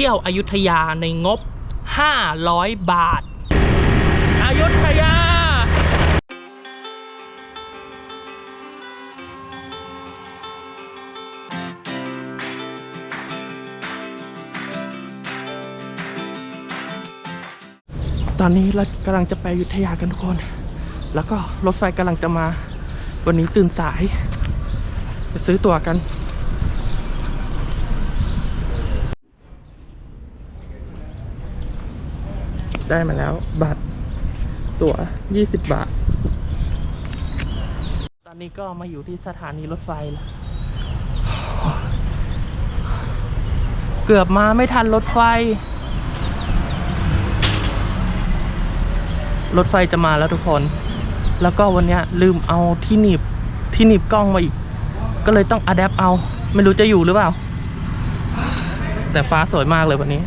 เที่ยวอยุธยาในงบ 500 บาท อยุธยา ตอนนี้เรากำลังจะไปอยุธยากันทุกคน แล้วก็รถไฟกำลังจะมา วันนี้ตื่นสาย ไปซื้อตั๋วกัน ได้มาแล้ว บัตรตั๋ว 20 บาท ตอนนี้ก็มาอยู่ที่สถานีรถไฟแล้วเกือบมาไม่ทันรถไฟ รถไฟจะมาแล้วทุกคน แล้วก็วันนี้ลืมเอาที่หนีบที่หนีบกล้องมาอีก ก็เลยต้องอัดแอปเอา ไม่รู้จะอยู่หรือเปล่า แต่ฟ้าสวยมากเลยวันนี้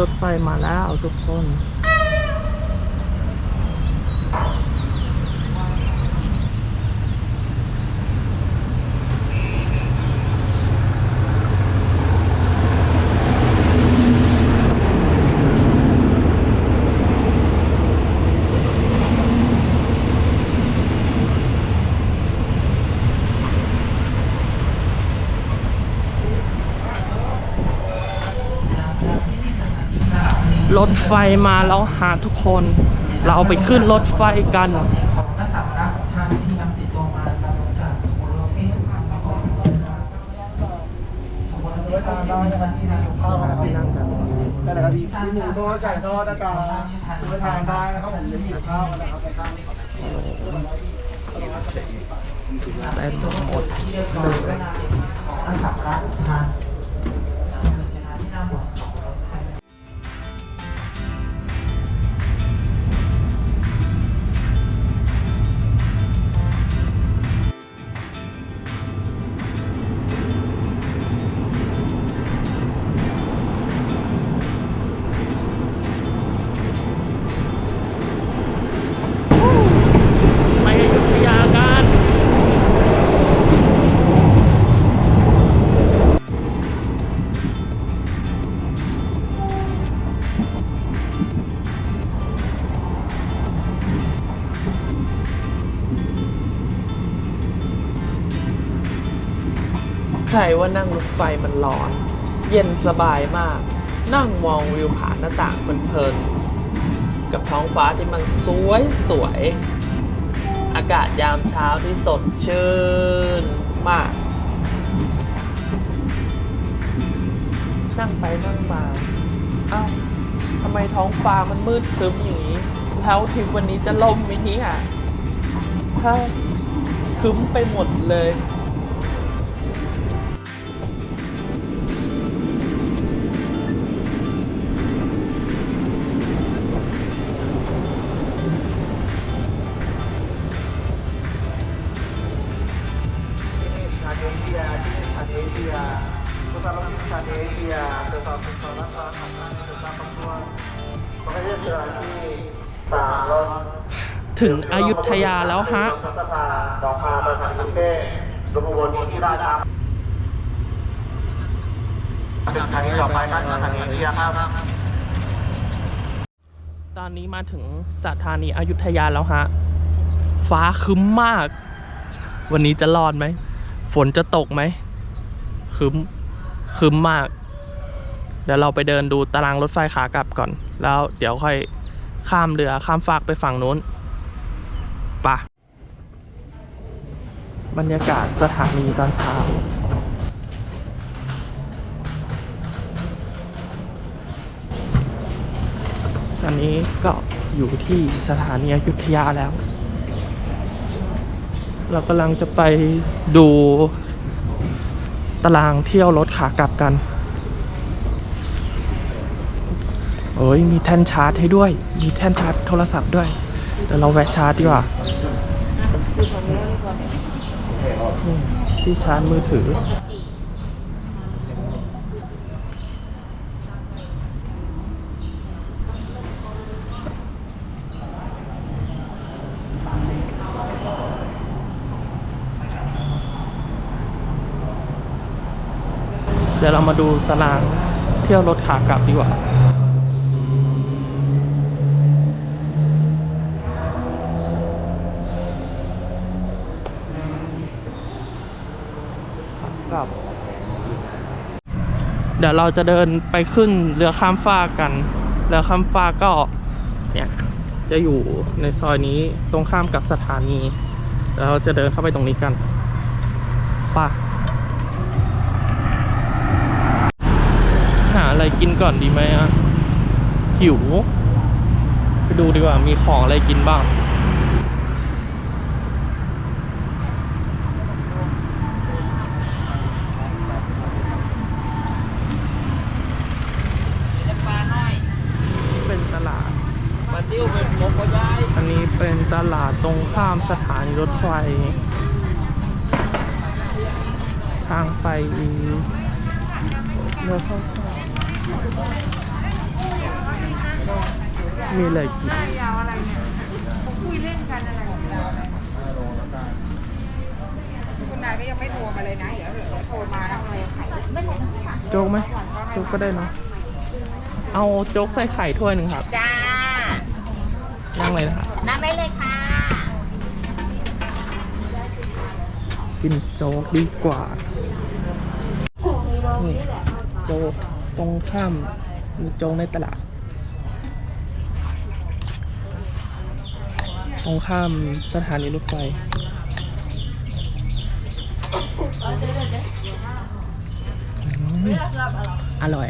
รถไฟมาแล้วทุกคน รถไฟมาแล้วหาทุกคน เราไปขึ้นรถไฟกันของนักสัตว์รักทานที่นำติดตัวมาตามจากโคโลเฟีผ่านมาก่อนขบวนรถตามได้นะครับที่นำเข้ามาเป็นนั่งกันได้เลยครับพี่หมูทอดไก่ทอดนะจ๊ะซื้อไปทานได้นะครับผมเลี้ยงหิวข้าวนะครับในข้าวนี้ก่อนได้ทั้งหมดเรีย ใครว่านั่งรถไฟมันร้อน เย็นสบายมาก นั่งมองวิวผ่านหน้าต่างเพลินๆ กับท้องฟ้าที่มันสวยสวยๆอากาศยามเช้าที่สดชื่นมาก นั่งไปนั่งมา เอ้าทำไมท้องฟ้ามันมืดครึ้มอย่างนี้ แล้วทริปวันนี้จะล่มไหมเนี่ยฮะครึ้มไปหมดเลย ถึงอยุธยาแล้วฮะดอกพาประชาธิปไตยรบกวนที่ราชาทางนี้ต่อไปครับทางนี้ครับตอนนี้มาถึงสถานีอยุธยาแล้วฮะ ฟ้าคึ้มมาก วันนี้จะรอดไหม ฝนจะตกไหมคึ้มคึ้มมาก เดี๋ยวเราไปเดินดูตารางรถไฟขากลับก่อน แล้วเดี๋ยวค่อยข้ามเรือข้ามฟากไปฝั่งนู้นไปะ บรรยากาศสถานีตอนเช้าตอนนี้ก็อยู่ที่สถานีอยุธยาแล้ว เรากำลังจะไปดูตารางเที่ยวรถขากลับกัน เอ้ยมีแท่นชาร์จให้ด้วย มีแท่นชาร์จโทรศัพท์ด้วย เดี๋ยวเราแวะชาร์จดีกว่า ที่ชาร์จมือถือ เดี๋ยวเรามาดูตารางเที่ยวรถขากลับดีกว่า กลับ เดี๋ยวเราจะเดินไปขึ้นเรือข้ามฟากกัน เรือข้ามฟากก็เนี่ยจะอยู่ในซอยนี้ตรงข้ามกับสถานีเดี๋ยวเราจะเดินเข้าไปตรงนี้กันป่ะหาอะไรกินก่อนดีไหมอะหิว ไปดูดีกว่ามีของอะไรกินบ้าง เป็นตลาด มาติ้วเป็นมกก็ย้าย อันนี้เป็นต ลาดตรงข้ามสถานีรถไฟ ทางไปเรือเข้ามีอะไรกินคุณนายก็ยังไม่โทรมาเลยนะ เดี๋ยวเดี๋ยวโทรมาแล้วอะไรขายโจ๊กไหมโจ๊กก็ได้เนาะเอาโจ๊กใส่ไข่ถ้วยหนึ่งครับจ้า นั่งเลยนะครับนั่งได้เลยค่ะ กินโจ๊กดีกว่านี่โจ๊กตรงข้ามมีโจ๊กในตลาด ตรงข้ามสถานีรถไฟอืมอร่อย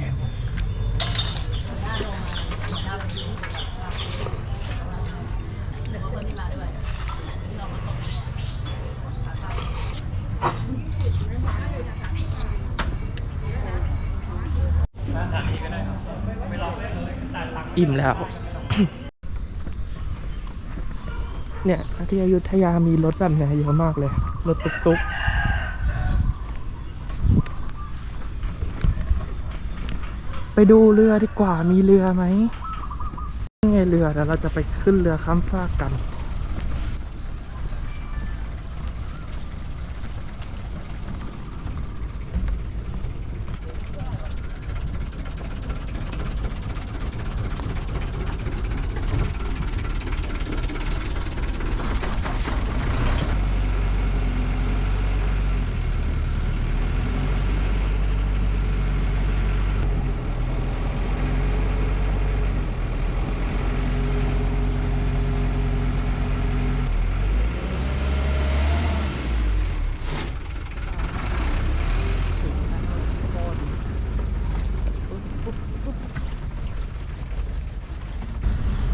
อิ่มแล้ว เนี่ยที่อยุธยามีรถแบบเนี้ยเยอะมากเลย รถตุ๊กๆไปดูเรือดีกว่ามีเรือไหมไงเรือเดี๋ยวเราจะไปขึ้นเรือข้ามฟากกัน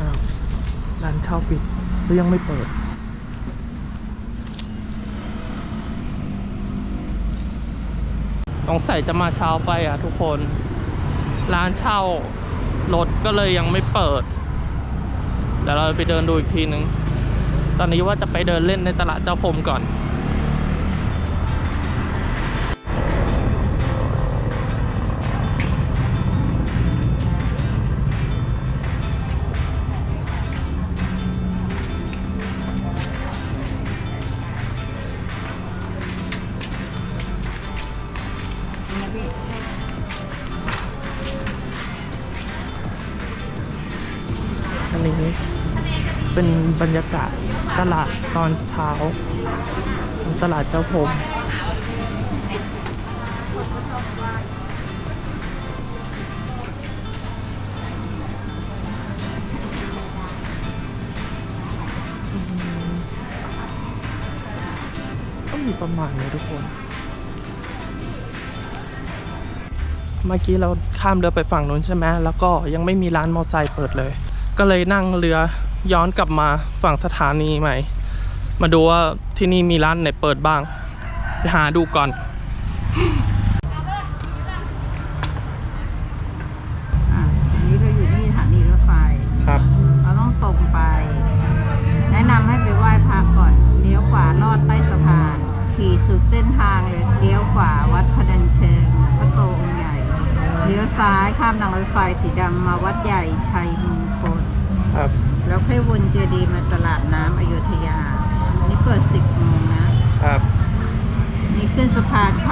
อ้าวร้านเช่าปิดหรือยังไม่เปิดสงสัยจะมาเช้าไปอะทุกคน ร้านเช่ารถก็เลยยังไม่เปิดเดี๋ยวเราไปเดินดูอีกทีนึง ตอนนี้ว่าจะไปเดินเล่นในตลาดเจ้าพรมก่อน เป็นบรรยากาศตลาดตอนเช้า ตลาดเจ้าพมก็มีประมาณนี้ทุกคน เมื่อกี้เราข้ามเรือไปฝั่งนู้นใช่ไหมแล้วก็ยังไม่มีร้านมอไซค์เปิดเลย ก็เลยนั่งเรือย้อนกลับมาฝั่งสถานีใหม่ มาดูว่าที่นี่มีร้านไหนเปิดบ้าง ไปหาดูก่อน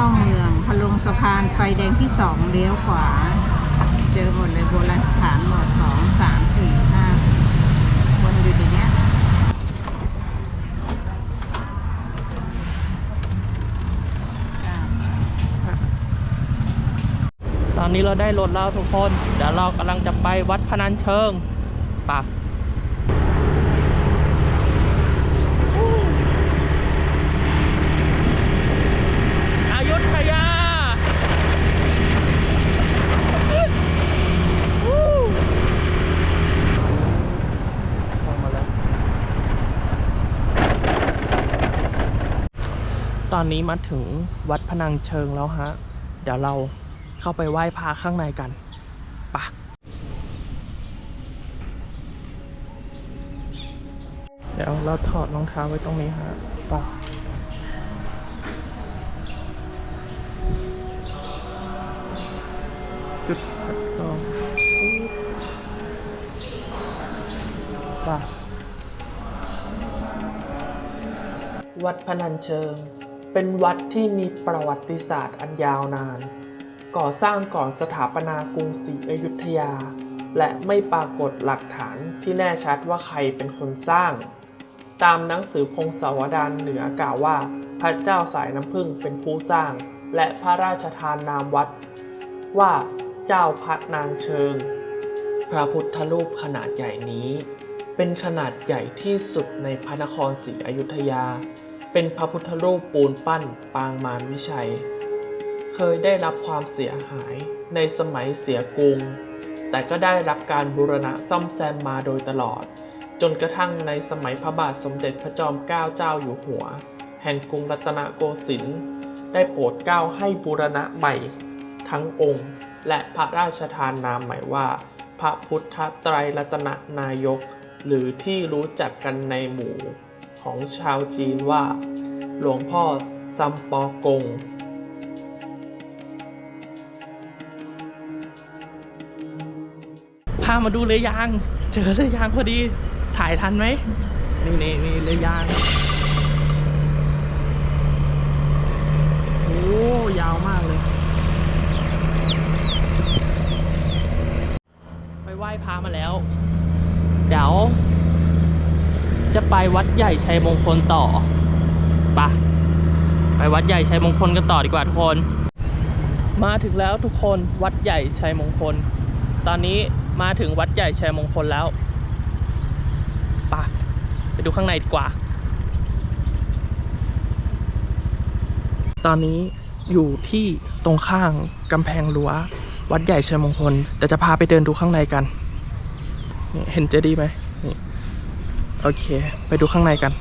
เข้าเมืองพอลงสะพานไฟแดงที่สองเลี้ยวขวา เจอหมดเลยโบราณสถานหมดสองสามสี่ห้าวนอยู่ในเนี้ยตอนนี้เราได้รถแล้วทุกคน เดี๋ยวเรากำลังจะไปวัดพนัญเชิงปะอายุทยาวู้เข้ามาแล้ว ต อนนี้มาถึงวัดพนังเชิงแล้วฮะ เดี๋ยวเราเข้าไปไหว้พระข้างในกันปะเดี๋ยวเราถอดรองเท้าไว้ตรงนี้ฮะปะจุดคัดกรองปะวัดพนัญเชิง เป็นวัดที่มีประวัติศาสตร์อันยาวนาน ก่อสร้างก่อนสถาปนากรุงศรีอยุธยา และไม่ปรากฏหลักฐานที่แน่ชัดว่าใครเป็นคนสร้าง ตามหนังสือพงศาวดารเหนือกล่าวว่า พระเจ้าสายน้ำพึ่งเป็นผู้สร้าง และพระราชทานนามวัด ว่าเจ้าพัดนางเชิง พระพุทธรูปขนาดใหญ่นี้ เป็นขนาดใหญ่ที่สุดในพระนครศรีอยุธยา เป็นพระพุทธรูปปูนปั้นปางมารวิชัย เคยได้รับความเสียหายในสมัยเสียกรุง แต่ก็ได้รับการบูรณะซ่อมแซมมาโดยตลอด จนกระทั่งในสมัยพระบาทสมเด็จพระจอมเกล้าเจ้าอยู่หัว แห่งกรุงรัตนโกสินทร์ได้โปรดเกล้าให้บูรณะใหม่ ทั้งองค์ และพระราชทานนามใหม่ว่า พระพุทธไตรรัตนนายก หรือที่รู้จักกันในหมู่ ของชาวจีนว่า หลวงพ่อซัมปอกง พามาดูเลยยาง เจอเลยยางพอดี ถ่ายทันไหม นี่นี่นี่เลยยาง โอ้ยาวมากเลย ไปไหว้พระมาแล้ว เดี๋ยว จะไปวัดใหญ่ชัยมงคลต่อปะไปวัดใหญ่ชัยมงคลกันต่อดีกว่าทุกคน มาถึงแล้วทุกคนวัดใหญ่ชัยมงคล ตอนนี้มาถึงวัดใหญ่ชัยมงคลแล้วปะไปดูข้างในดีกว่า ตอนนี้อยู่ที่ตรงข้างกำแพงรั้ววัดใหญ่ชัยมงคลเดี๋ยวจะพาไปเดินดูข้างในกัน เห็นเจดีย์ไหมนี่ โอเค ไปดูข้างในกัน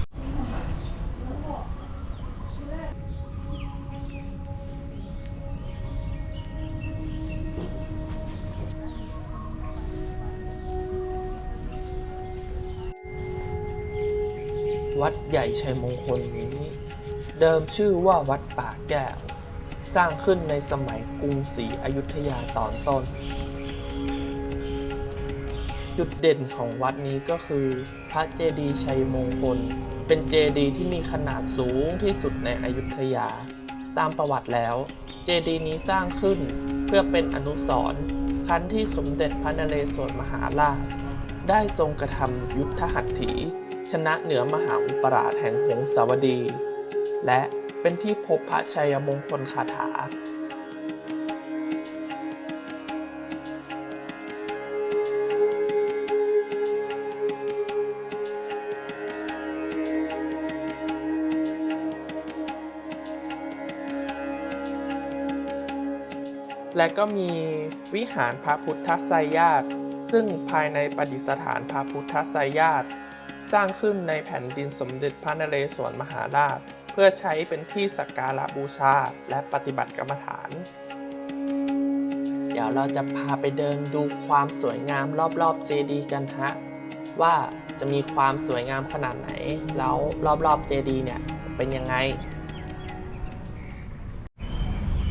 วัดใหญ่ชัยมงคลนี้ เดิมชื่อว่าวัดป่าแก้ว สร้างขึ้นในสมัยกรุงศรีอยุธยาตอนต้น จุดเด่นของวัดนี้ก็คือ พระเจดีย์ชัยมงคล เป็นเจดีย์ที่มีขนาดสูงที่สุดในอยุธยา ตามประวัติแล้ว เจดีย์นี้สร้างขึ้นเพื่อเป็นอนุสรณ์ครั้นที่สมเด็จพระนเรศวรมหาราช ได้ทรงกระทำยุทธหัตถี ชนะเหนือมหาอุปราชแห่งหงสาวดี และเป็นที่พบพระชัยมงคลคาถา และก็มีวิหารพระพุทธไสยาตซึ่งภายในประดิษฐานพระพุทธไสยาตสร้างขึ้นในแผ่นดินสมเด็จพระนเรศวรมหาราช เพื่อใช้เป็นที่สักการะบูชาและปฏิบัติกรรมฐาน เดี๋ยวเราจะพาไปเดินดูความสวยงามรอบๆเจดีย์กันฮะว่าจะมีความสวยงามขนาดไหน แล้วรอบๆเจดีย์เนี่ยจะเป็นยังไง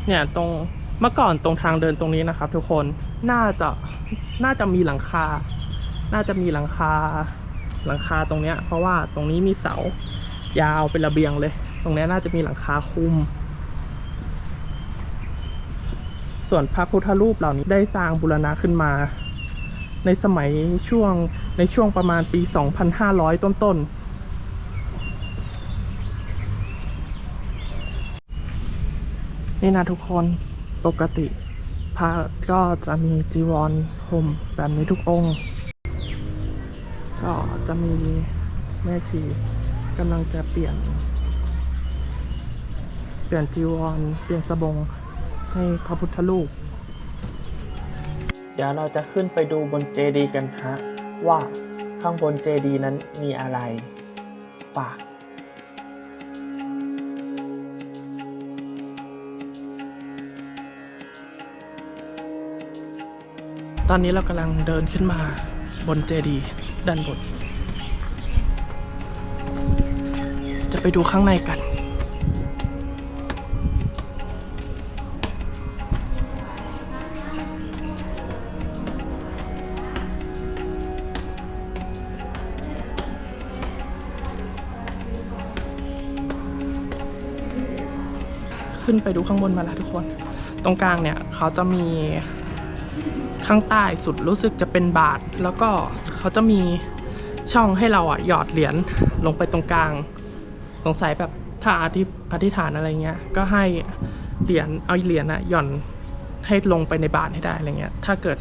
เนี่ยตรง เมื่อก่อนตรงทางเดินตรงนี้นะครับ ทุกคนน่าจะน่าจะมีหลังคา น่าจะมีหลังคาหลังคาตรงเนี้ย เพราะว่าตรงนี้มีเสายาวเป็นระเบียงเลย ตรงเนี้ยน่าจะมีหลังคาคุม ส่วนพระพุทธรูปเหล่านี้ได้สร้างบูรณะขึ้นมา ในสมัยช่วงในช่วงประมาณปี 2,500 ต้นๆนี่นะทุกคน ปกติพระก็จะมีจีวรห่มแบบนี้ทุกองค์ ก็จะมีแม่ชีกำลังจะเปลี่ยน เปลี่ยนจีวร เปลี่ยนสบงให้พระพุทธรูปเดี๋ยวเราจะขึ้นไปดูบนเจดีย์กันฮะ ว่าข้างบนเจดีย์นั้นมีอะไรป่ะ ตอนนี้เรากำลังเดินขึ้นมาบนเจดีด้านบน จะไปดูข้างในกัน ขึ้นไปดูข้างบนมาแล้วทุกคน ตรงกลางเนี่ยเขาจะมี ข้างใต้สุดรู้สึกจะเป็นบาท แล้วก็เขาจะมีช่องให้เราอะหยอดเหรียญลงไปตรงกลาง สงสัยแบบถ้าอธิอธิษฐานอะไรเงี้ย ก็ให้เหรียญเอาเหรียญอะหย่อนให้ลงไปในบาทให้ได้อะไรเงี้ย ถ้าเกิด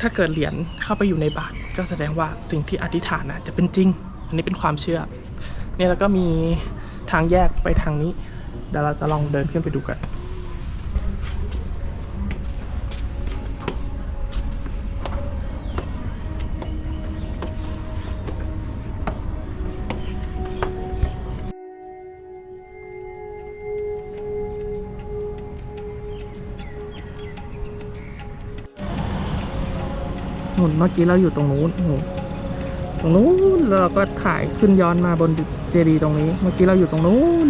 ถ้าเกิดเหรียญเข้าไปอยู่ในบาท ก็แสดงว่าสิ่งที่อธิษฐานน่ะจะเป็นจริง อันนี้เป็นความเชื่อ เนี่ยแล้วก็มีทางแยกไปทางนี้ เดี๋ยวเราจะลองเดินขึ้นไปดูกัน นุนเมื่อกี้เราอยู่ตรงนู้นตรงนู้นแล้วเราก็ถ่ายขึ้นย้อนมาบนเจดีย์ตรงนี้ เมื่อกี้เราอยู่ตรงนู้น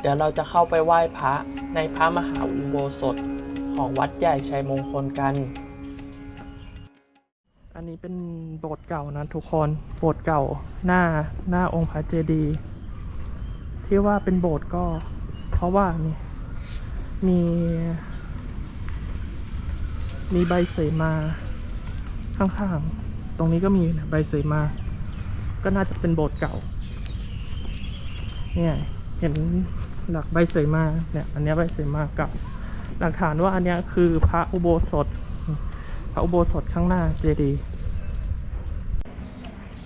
เดี๋ยวเราจะเข้าไปไหว้พระในพระมหาอุโบสถของวัดใหญ่ชัยมงคลกัน อันนี้เป็นโบสถ์เก่านะทุกคน โบสถ์เก่าหน้าหน้าองค์พระเจดีย์ที่ว่าเป็นโบสถ์ก็เพราะว่านี่ มี มีใบเสมาข้างๆ ตรงนี้ก็มีนะใบเสมา ก็น่าจะเป็นโบสถ์เก่า เนี่ย เห็นหลักใบเสมา เนี่ย อันนี้ใบเสมาเก่า หลักฐานว่าอันนี้คือพระอุโบสถ พระอุโบสถข้างหน้าเจดีย์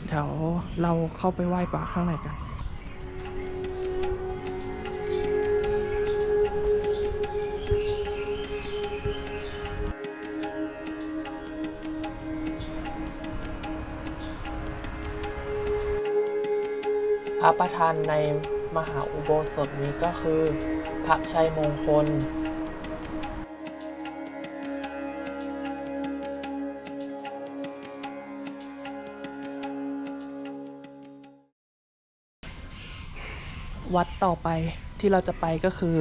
เดี๋ยวเราเข้าไปไหว้พระข้างในกัน ระประธานในมหาอุโบสถนี้ก็คือ พระชัยมงคล วัดต่อไปที่เราจะไปก็คือ